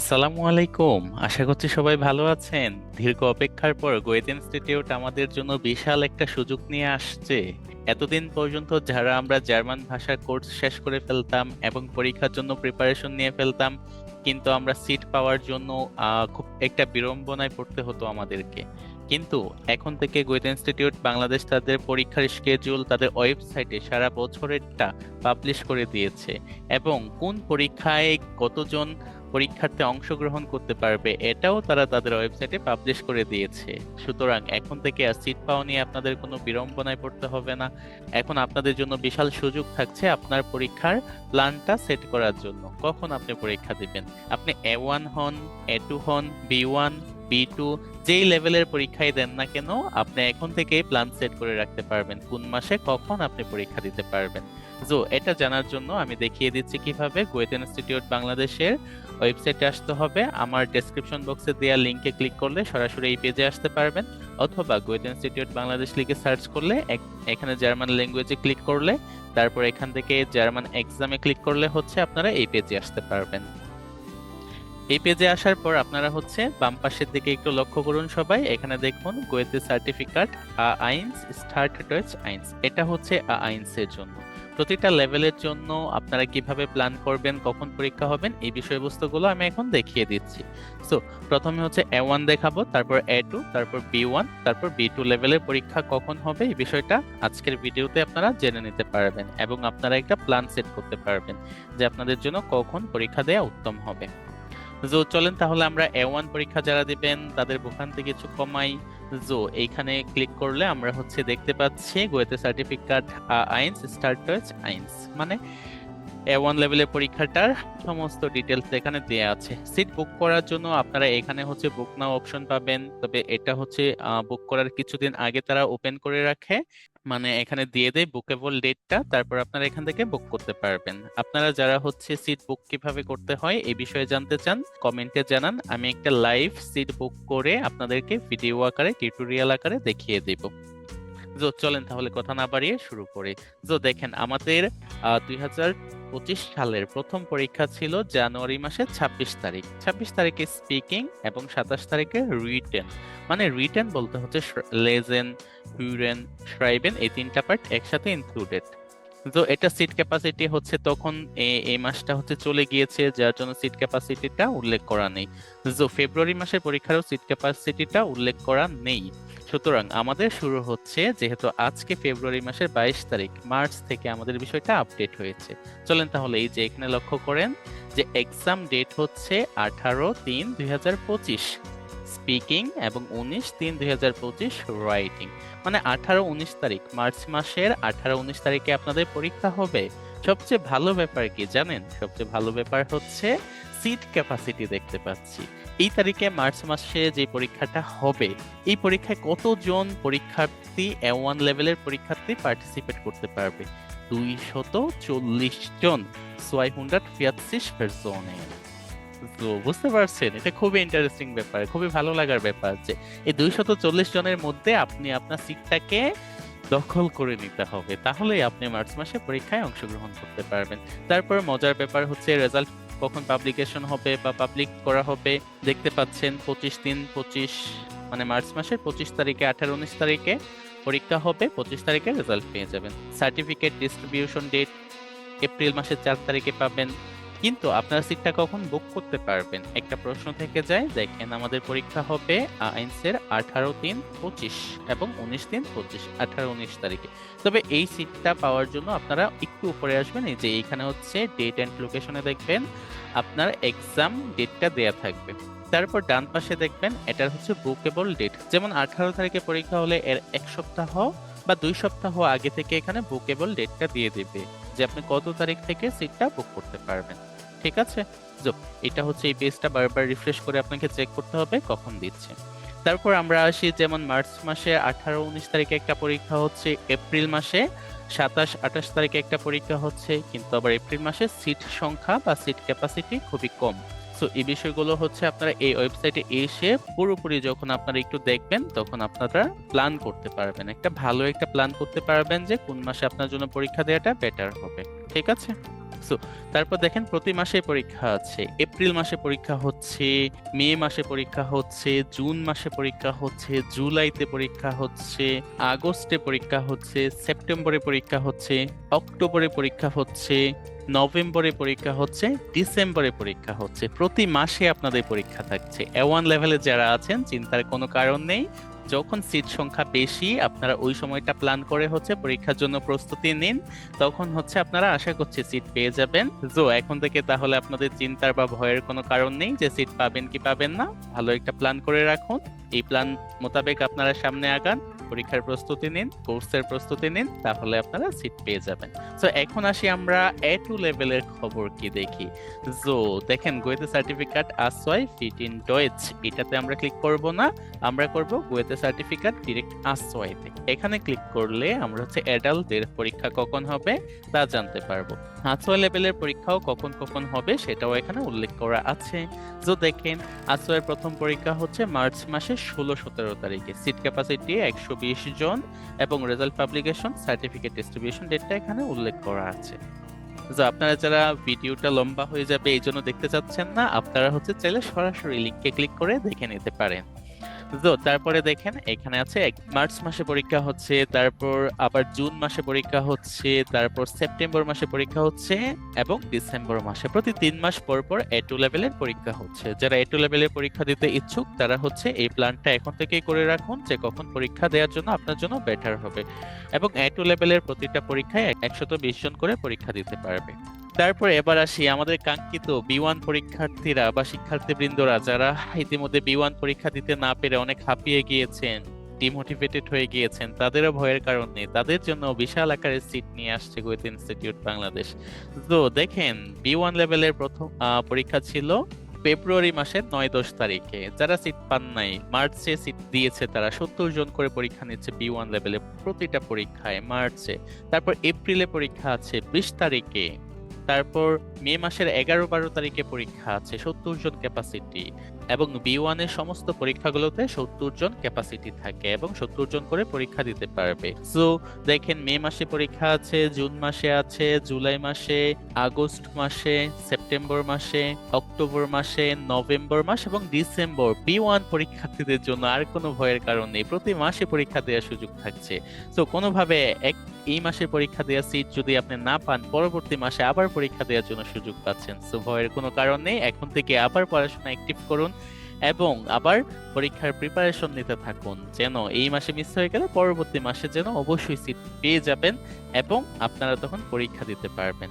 আসসালামু আলাইকুম। আশা করছি সবাই ভালো আছেন। দীর্ঘ অপেক্ষার পর গোয়েদ ইনস্টিটিউট আমাদের জন্য বিশাল একটা সুযোগ নিয়ে আসছে। এতদিন পর্যন্ত যারা আমরা জার্মান ভাষার কোর্স শেষ করে ফেলতাম এবং পরীক্ষার জন্য প্রিপারেশন নিয়ে ফেলতাম, কিন্তু আমরা সিট পাওয়ার জন্য খুব একটা বিড়ম্বনায় পড়তে হতো আমাদেরকে। কিন্তু এখন থেকে গোয়েত ইনস্টিটিউট বাংলাদেশ তাদের পরীক্ষার স্কেজুল তাদের ওয়েবসাইটে সারা বছরেরটা পাবলিশ করে দিয়েছে। এবং কোন পরীক্ষায় কতজন পরীক্ষার্থী অংশগ্রহণ করতে পারবে, এটাও তারা তাদের ওয়েবসাইটে পাবলিশ করে দিয়েছে। সুতরাং এখন থেকে আর সিট পাওয়া নিয়ে আপনাদের কোনো বিড়ম্বনায় পড়তে হবে না। এখন আপনাদের জন্য বিশাল সুযোগ থাকছে আপনার পরীক্ষার প্ল্যানটা সেট করার জন্য। কখন আপনি পরীক্ষা দিবেন? আপনি এ ওয়ান হন এ টু হন বি ওয়ান বি টু যেই লেভেলের পরীক্ষায় দেন না কেন, আপনি এখন থেকেই প্ল্যান সেট করে রাখতে পারবেন কোন মাসে কখন আপনি পরীক্ষা দিতে পারবেন। তো এটা জানার জন্য আমি দেখিয়ে দিচ্ছি কীভাবে গোয়েত ইনস্টিটিউট বাংলাদেশের ওয়েবসাইটে আসতে হবে। আমার ডেসক্রিপশন বক্সে দেওয়া লিঙ্কে ক্লিক করলে সরাসরি এই পেজে আসতে পারবেন। অথবা গোয়েত ইনস্টিটিউট বাংলাদেশ লিখে সার্চ করলে এখানে জার্মান ল্যাঙ্গুয়েজে ক্লিক করলে, তারপর এখান থেকে জার্মান এক্সামে ক্লিক করলে হচ্ছে আপনারা এই পেজে আসতে পারবেন। এই পেজে আসার পর আপনারা হচ্ছে বাম পাশের দিকে একটু লক্ষ্য করুন সবাই। এখানে দেখুন, গোয়েতে সার্টিফিকেট আ আইনস স্টার্ট ডয়েচ আইনস। এটা হচ্ছে আ আইনস এর জন্য। প্রতিটা লেভেলের জন্য আপনারা কীভাবে প্ল্যান করবেন, কখন পরীক্ষা হবেন, এই বিষয়বস্তুগুলো আমি এখন দেখিয়ে দিচ্ছি। সো প্রথমে হচ্ছে এ ওয়ান দেখাবো, তারপর এ টু তারপর বি ওয়ান তারপর বি টু লেভেলের পরীক্ষা কখন হবে, এই বিষয়টা আজকের ভিডিওতে আপনারা জেনে নিতে পারবেন এবং আপনারা একটা প্ল্যান সেট করতে পারবেন যে আপনাদের জন্য কখন পরীক্ষা দেওয়া উত্তম হবে। তো চলেন তাহলে আমরা এ ওয়ান পরীক্ষা যারা দিবেন, তাদের ভোগান্তি কিছু কমাই। জো, এইখানে ক্লিক করলে আমরা হচ্ছে দেখতে পাচ্ছি গোয়েতে সার্টিফিকেট আইনস, স্টার্টার্স, আইনস। মানে এ ওয়ান লেভেলের পরীক্ষাটার সমস্ত ডিটেলস এখানে দেয়া আছে। সিট বুক করার জন্য আপনারা এখানে হচ্ছে বুক নাও অপশন পাবেন। তবে এটা হচ্ছে বুক করার কিছুদিন আগে তারা ওপেন করে রাখে। মানে এখানে দিয়ে দেয় বুকেবল ডেটটা তারপর আপনারা এখান থেকে বুক করতে পারবেন। আপনারা যারা হচ্ছে সিট বুক কীভাবে করতে হয় এই বিষয়ে জানতে চান কমেন্টে জানান, আমি একটা লাইভ সিট বুক করে আপনাদেরকে ভিডিও আকারে টিউটোরিয়াল আকারে দেখিয়ে দেব। তো চলেন তাহলে কথা না বাড়িয়ে শুরু করি। তো দেখেন আমাদের দুই হাজার পঁচিশ সালের প্রথম পরীক্ষা ছিল জানুয়ারি মাসের ছাব্বিশ তারিখ। ছাব্বিশ তারিখে স্পিকিং এবং সাতাশ তারিখে রিটেন মানে রিটেন বলতে হচ্ছে লেজেন হিউরেন শ্রাইবেন এই তিনটা পার্ট একসাথে ইনক্লুডেড তো এটা সিট ক্যাপাসিটি হচ্ছে তখন এই মাসটা হচ্ছে চলে গিয়েছে, যার জন্য সিট ক্যাপাসিটিটা উল্লেখ করা নেই। তো ফেব্রুয়ারি মাসের পরীক্ষারও সিট ক্যাপাসিটিটা উল্লেখ করা নেই। সুতরাং আমাদের শুরু হচ্ছে যেহেতু আজকে ফেব্রুয়ারি মাসের বাইশ তারিখ মার্চ থেকে আমাদের বিষয়টা আপডেট হয়েছে। চলেন তাহলে এই যে এখানে লক্ষ্য করেন যে এক্সাম ডেট হচ্ছে আঠারো তিন দুই হাজার পঁচিশ। স্পিকিং এবং উনিশ তিন দুই হাজার পঁচিশ রাইটিং। মানে আঠারো উনিশ তারিখ, মার্চ মাসের আঠারো উনিশ তারিখে আপনাদের পরীক্ষা হবে। সবচেয়ে ভালো ব্যাপার কি জানেন? সবচেয়ে ভালো ব্যাপার হচ্ছে সিট ক্যাপাসিটি দেখতে পাচ্ছি। এই তারিখে মার্চ মাসে যে পরীক্ষাটা হবে, এই পরীক্ষায় কতজন পরীক্ষার্থী এ ওয়ান লেভেলের পরীক্ষার্থী পার্টিসিপেট করতে পারবে? দুইশত চল্লিশ জন সোয়াই হুন্ড্রেড ফিয়াত্রিশ পার্সনে তো বুঝতে পারছেন, এটা খুবই ইন্টারেস্টিং ব্যাপার, খুবই ভালো লাগার ব্যাপার যে এই দুইশত জনের মধ্যে আপনি আপনার সিটটাকে দখল করে নিতে হবে, তাহলেই আপনি মার্চ মাসে পরীক্ষায় অংশগ্রহণ করতে পারবেন। তারপর মজার ব্যাপার হচ্ছে রেজাল্ট কখন পাবলিকেশন হবে বা পাবলিক করা হবে, দেখতে পাচ্ছেন পঁচিশ দিন, পঁচিশ মানে মার্চ মাসের পঁচিশ তারিখে, আঠারো, উনিশ তারিখে পরীক্ষা হবে, পঁচিশ তারিখে রেজাল্ট পেয়ে যাবেন। সার্টিফিকেট ডিস্ট্রিবিউশন ডেট এপ্রিল মাসের চার তারিখে পাবেন। কিন্তু আপনার সিটটা কখন বুক করতে পারবেন? একটা প্রশ্ন থেকে যায়, দেখেন আমাদের পরীক্ষা হবে আইনসের আঠারো তিন পঁচিশ এবং উনিশ তিন পঁচিশ, আঠারো উনিশ তারিখে। তবে এই সিটটা পাওয়ার জন্য আপনারা একটু উপরে আসবেন, এই যে এইখানে হচ্ছে ডেট অ্যান্ড লোকেশনে দেখবেন, আপনার এক্সাম ডেটটা দেয়া থাকবে। তারপর ডান পাশে দেখবেন, এটার হচ্ছে বুকেবল ডেট যেমন আঠারো তারিখে পরীক্ষা হলে এর এক সপ্তাহ বা দুই সপ্তাহ আগে থেকে এখানে বুকেবল ডেটটা দিয়ে দেবে, যে আপনি কত তারিখ থেকে সিটটা বুক করতে পারবেন। ঠিক আছে? এটা হচ্ছে এই পেজটা বারবার রিফ্রেশ করে আপনাকে চেক করতে হবে, কখন দিচ্ছে। তারপর আমরা আসি, যেমন মার্চ মাসে আঠারো উনিশ তারিখে একটা পরীক্ষা হচ্ছে, এপ্রিল মাসে সাতাশ আঠাশ তারিখে একটা পরীক্ষা হচ্ছে, কিন্তু আবার এপ্রিল মাসে সিট সংখ্যা বা সিট ক্যাপাসিটি খুবই কম। সো এই বিষয়গুলো হচ্ছে আপনারা এই ওয়েবসাইটে এসে পুরোপুরি যখন আপনারা একটু দেখবেন, তখন আপনারা প্ল্যান করতে পারবেন। একটা ভালো একটা প্ল্যান করতে পারবেন যে কোন মাসে আপনার জন্য পরীক্ষা দেওয়াটা বেটার হবে। ঠিক আছে? সো, তারপর দেখেন প্রতি মাসে পরীক্ষা আছে। এপ্রিল মাসে পরীক্ষা হচ্ছে, মে মাসে পরীক্ষা হচ্ছে, জুন মাসে পরীক্ষা হচ্ছে, জুলাইতে পরীক্ষা হচ্ছে, আগস্টে পরীক্ষা হচ্ছে, সেপ্টেম্বরে পরীক্ষা হচ্ছে, অক্টোবরে পরীক্ষা হচ্ছে, নভেম্বরে পরীক্ষা হচ্ছে, ডিসেম্বরে পরীক্ষা হচ্ছে। প্রতি মাসে আপনাদের পরীক্ষা থাকছে। এ ওয়ান লেভেলে যারা আছেন, চিন্তার কোনো কারণ নেই। যখন সিট সংখ্যা বেশি, আপনারা ওই সময়টা প্ল্যান করে হচ্ছে পরীক্ষার জন্য প্রস্তুতি নিন। তখন হচ্ছে আপনারা আশা করছি সিট পেয়ে যাবেন। জো এখন থেকে তাহলে আপনাদের চিন্তার বা ভয়ের কোনো কারণ নেই যে সিট পাবেন কি পাবেন না। ভালো একটা প্ল্যান করে রাখুন। এই প্ল্যান মোতাবেক আপনারা সামনে আগান। পরীক্ষার প্রস্তুতি নিন, কোর্সের প্রস্তুতি নিন, তাহলে আপনারা সিট পেয়ে যাবেন। তো এখন আসি আমরা এ টু লেভেলের খবর কি দেখি। জো দেখেন গোয়েতে সার্টিফিকেট আসওয়াই ফিট ইন ডয়েচ এটাতে আমরা ক্লিক করব না, আমরা করব গোয়েতে সার্টিফিকেট ডিরেক্ট আসওয়াইতে এখানে ক্লিক করলে আমরা হচ্ছে অ্যাডাল্টদের পরীক্ষা কখন হবে তা জানতে পারব। আসওয়াই লেভেলের পরীক্ষাও কখন কখন হবে সেটাও এখানে উল্লেখ করা আছে। তো দেখেন আসওয়াইয়ের প্রথম পরীক্ষা হচ্ছে মার্চ মাসের ষোলো সতেরো তারিখে। সিট ক্যাপাসিটি একশো বিশ জন এবং রেজাল্ট পাবলিকেশন সার্টিফিকেট ডিস্ট্রিবিউশন ডেটটা এখানে উল্লেখ করা আছে। তো আপনারা যারা ভিডিওটা লম্বা হয়ে যাবে, এই জন্য দেখতে চাচ্ছেন না, আপনারা হচ্ছে চাইলে সরাসরি লিঙ্কে ক্লিক করে দেখে নিতে পারেন। তো তারপরে দেখেন, এখানে আছে মার্চ মাসে পরীক্ষা হচ্ছে, তারপর আবার জুন মাসে পরীক্ষা হচ্ছে, তারপর সেপ্টেম্বর মাসে পরীক্ষা হচ্ছে এবং ডিসেম্বর মাসে প্রতি তিন মাস পর পর এ টু লেভেলের পরীক্ষা হচ্ছে। যারা এ টু লেভেলের পরীক্ষা দিতে ইচ্ছুক, তারা হচ্ছে এই প্ল্যানটা এখন থেকেই করে রাখুন যে কখন পরীক্ষা দেওয়ার জন্য আপনার জন্য বেটার হবে। এবং এ টু লেভেলের প্রতিটা পরীক্ষায় একশত বিশ জন করে পরীক্ষা দিতে পারবে। তারপর এবার আসি আমাদের কাঙ্ক্ষিত বি ওয়ান পরীক্ষার্থীরা বা শিক্ষার্থীবৃন্দরা যারা ইতিমধ্যে বি ওয়ান পরীক্ষা দিতে না পেরে অনেক হাঁপিয়ে গিয়েছেন ডিমোটিভেটেড হয়ে গিয়েছেন, তাদেরও ভয়ের কারণ তাদের জন্য বিশাল আকারের সিট নিয়ে আসছে গোয়েত ইনস্টিটিউট বাংলাদেশ তো দেখেন বি ওয়ান লেভেলের প্রথম পরীক্ষা ছিল ফেব্রুয়ারি মাসের নয় দশ তারিখে। যারা সিট পান নাই মার্চে সিট দিয়েছে তারা সত্তর জন করে পরীক্ষা নিচ্ছে বি ওয়ান লেভেলে প্রতিটা পরীক্ষায় মার্চে তারপর এপ্রিলে পরীক্ষা আছে বিশ তারিখে। তারপর মে মাসের এগারো বারো তারিখে পরীক্ষা আছে সত্তর জন ক্যাপাসিটি এবং বি ওয়ানের সমস্ত পরীক্ষাগুলোতে সত্তর জন ক্যাপাসিটি থাকে এবং সত্তর জন করে পরীক্ষা দিতে পারবে। সো দেখেন মে মাসে পরীক্ষা আছে, জুন মাসে আছে, জুলাই মাসে, আগস্ট মাসে, সেপ্টেম্বর মাসে, অক্টোবর মাসে, নভেম্বর মাস এবং ডিসেম্বর। বি ওয়ান পরীক্ষার্থীদের জন্য আর কোনো ভয়ের কারণ নেই। প্রতি মাসে পরীক্ষা দেওয়ার সুযোগ থাকছে। তো কোনোভাবে এক এই মাসে পরীক্ষা দেওয়া সিট যদি আপনি না পান, পরবর্তী মাসে আবার পরীক্ষা দেওয়ার জন্য সুযোগ পাচ্ছেন। সো ভয়ের কোনো কারণ নেই। এখন থেকে আবার পড়াশোনা অ্যাক্টিভ করুন এবং আবার পরীক্ষার প্রিপারেশন নিতে থাকুন। যেন এই মাসে মিস হয়ে গেলে পরবর্তী মাসে যেন অবশ্যই সিট পেয়ে যাবেন এবং আপনারা তখন পরীক্ষা দিতে পারবেন।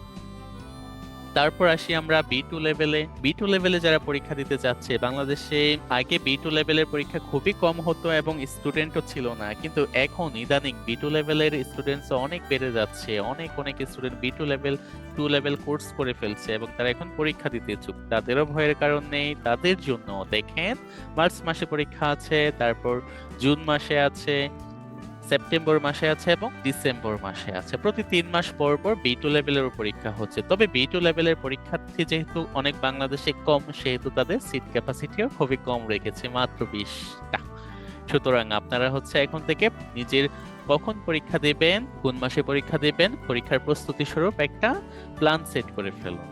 তারপর আসি আমরা বি টু লেভেলে বি টু লেভেলে যারা পরীক্ষা দিতে যাচ্ছে, বাংলাদেশে আগে বি টু লেভেলের পরীক্ষা খুবই কম হতো এবং স্টুডেন্টও ছিল না। কিন্তু এখন ইদানিং বি টু লেভেলের স্টুডেন্টস অনেক বেড়ে যাচ্ছে, অনেক অনেক student B two level two level course করে ফেলছে এবং তারা এখন পরীক্ষা দিতে ইচ্ছুক। তাদেরও ভয়ের কারণ নেই, তাদের জন্য। দেখেন, মার্চ মাসে পরীক্ষা আছে, তারপর জুন মাসে আছে সেপ্টেম্বর মাসে আছে এবং ডিসেম্বর মাসে আছে। প্রতি তিন মাস পর পর বি টু লেভেলের পরীক্ষা হচ্ছে। তবে বি টু লেভেলের পরীক্ষার্থী যেহেতু অনেক বাংলাদেশে কম, সেহেতু তাদের সিট ক্যাপাসিটিও খুবই কম রেখেছে, মাত্র বিশটা। সুতরাং আপনারা হচ্ছে এখন থেকে নিজের কখন পরীক্ষা দেবেন, কোন মাসে পরীক্ষা দেবেন, পরীক্ষার প্রস্তুতি স্বরূপ একটা প্ল্যান সেট করে ফেলুন।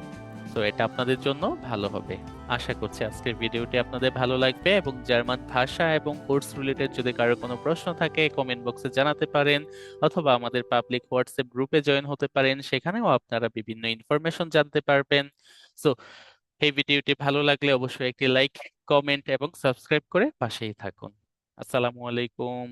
তো এটা আপনাদের জন্য ভালো হবে। আশা করছি আজকের ভিডিওটি আপনাদের ভালো লাগবে এবং জার্মান ভাষা এবং কোর্স রিলেটেড যদি কারও কোনো প্রশ্ন থাকে কমেন্ট বক্সে জানাতে পারেন অথবা আমাদের পাবলিক হোয়াটসঅ্যাপ গ্রুপে জয়েন হতে পারেন, সেখানেও আপনারা বিভিন্ন ইনফরমেশন জানতে পারবেন। সো এই ভিডিওটি ভালো লাগলে অবশ্যই একটি লাইক কমেন্ট এবং সাবস্ক্রাইব করে পাশেই থাকুন। আসসালামু আলাইকুম।